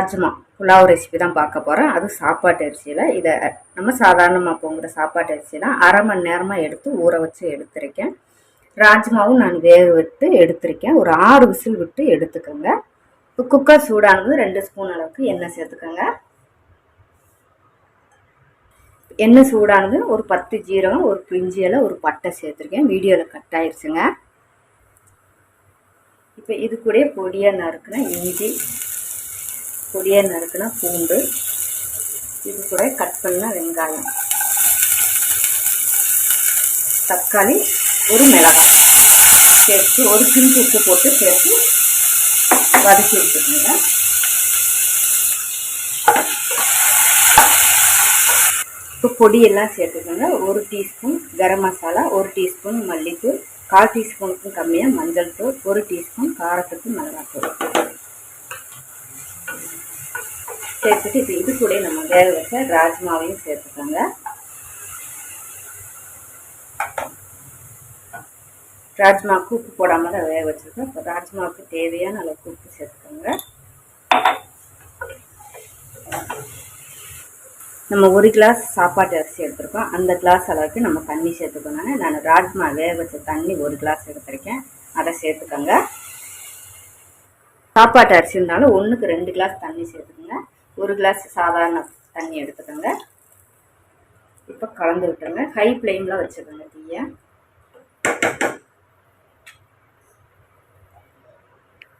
Rajma pulao recipe தான் பார்க்க போகிறோம் அது சாப்பாட்டு அரிசியில். இதை நம்ம சாதாரணமாக போங்கிற சாப்பாட்டு அரிசி தான் அரை மணி நேரமாக எடுத்து ஊற வச்சு எடுத்திருக்கேன். ராஜ்மாவும் நான் வேக விட்டு எடுத்திருக்கேன். ஒரு ஆறு விசில் விட்டு எடுத்துக்கோங்க. இப்போ குக்கர் சூடானது ரெண்டு ஸ்பூன் அளவுக்கு எண்ணெய் சேர்த்துக்கோங்க. எண்ணெய் சூடானது ஒரு பத்து ஜீரகம் ஒரு பிஞ்சியில் இலை ஒரு பட்டை சேர்த்துருக்கேன். வீடியோவில் கட் ஆயிடுச்சுங்க இப்போ இது கூட பொடியாக நறுக்குன இஞ்சி பொடியாக நறுக்குன பூண்டு. இது கூட கட் பண்ண வெங்காயம். தக்காளி ஒரு மிளகாய். சேர்த்து ஒரு பிஞ்சு உப்பு போட்டு சேர்த்து வதக்கி எடுத்துக்கோங்க. இப்போ பொடியெல்லாம் சேர்த்துக்கோங்க. ஒரு டீஸ்பூன் கரம் மசாலா ஒரு டீஸ்பூன் மல்லித்தூள் கால் டீஸ்பூனுக்கும் கம்மியாக மஞ்சள் தூள் ஒரு டீஸ்பூன் காரத்துக்கு மிளகாத்தூள். சேர்த்துட்டு இப்போ இது கூட நம்ம வேக வச்ச ராஜ்மாவையும் சேர்த்துக்கோங்க. ராஜ்மாவுக்கு உப்பு போடாமல் தான் வேக வச்சுருக்கோம். இப்போ ராஜ்மாவுக்கு தேவையான அளவுக்கு உப்பு சேர்த்துக்கோங்க. நம்ம ஒரு கிளாஸ் சாப்பாட்டு அரிசி எடுத்திருக்கோம். அந்த கிளாஸ் அளவுக்கு நம்ம தண்ணி சேர்த்துக்கணும் நான் ராஜ்மா வேக வச்ச தண்ணி ஒரு கிளாஸ் எடுத்திருக்கேன். அதை சேர்த்துக்கோங்க. சாப்பாட்டு அரிசி இருந்தாலும் ஒன்றுக்கு ரெண்டு கிளாஸ் தண்ணி சேர்த்துக்கோங்க. ஒரு கிளாஸ் சாதாரண தண்ணி எடுத்துக்கோங்க. இப்போ கலந்து விட்டுருங்க. ஹை ஃப்ளேமில் வச்சுக்கோங்க தீயை.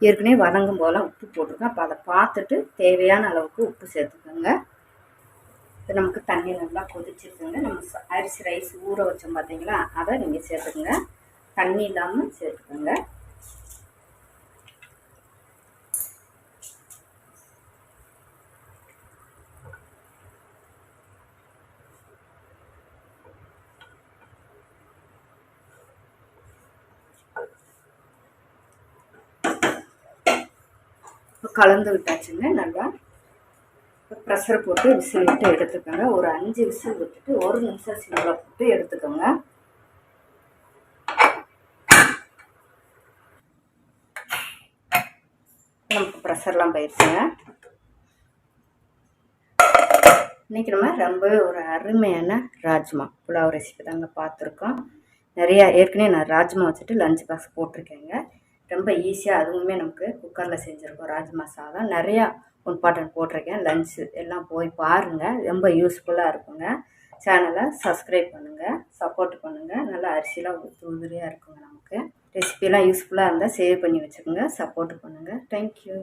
ஏற்கனவே வதங்கும் போல் உப்பு போட்டிருக்கேன் அப்போ அதை பார்த்துட்டு தேவையான அளவுக்கு உப்பு சேர்த்துக்கோங்க. இப்போ நமக்கு தண்ணி நல்லா கொதிச்சிருக்குங்க. நம்ம அரிசி ரைஸ் ஊற வச்சோம் பார்த்தீங்களா அதை நீங்கள் சேர்த்துக்கோங்க. தண்ணி இல்லாமல் சேர்த்துக்கோங்க. இப்போ கலந்து விட்டாச்சுங்க. நல்லா ப்ரெஷர் போட்டு விசில் விட்டு எடுத்துக்கோங்க. ஒரு அஞ்சு விசில் விட்டுட்டு ஒரு நிமிஷம் சிம்மில் போட்டு எடுத்துக்கோங்க. நமக்கு ப்ரெஷர்லாம் போயிடுச்சுங்க இன்றைக்கி நம்ம ரொம்ப ஒரு அருமையான ராஜ்மா புலாவ் ரெசிபி தாங்க பார்த்துருக்கோம். நிறையா ஏற்கனவே நான் ராஜ்மா வச்சுட்டு லஞ்ச் பாக்ஸ் போட்டிருக்கேங்க. ரொம்ப ஈஸியாக அதுவுமே நமக்கு குக்கரில் செஞ்சுருக்கோம். ராஜ்மா சாதம் நிறையா இம்பார்ட்டன்ட் போட்டிருக்கேன். லன்ச்சு எல்லாம் போய் பாருங்கள் ரொம்ப யூஸ்ஃபுல்லாக இருக்குங்க. சேனலை சப்ஸ்கிரைப் பண்ணுங்கள் சப்போர்ட் பண்ணுங்கள் நல்லா அரிசிலாம் உதிரியாக இருக்குங்க நமக்கு. ரெசிபிலாம் யூஸ்ஃபுல்லாக இருந்தால் சேவ் பண்ணி வச்சுக்கோங்க. சப்போர்ட் பண்ணுங்கள் தேங்க்யூ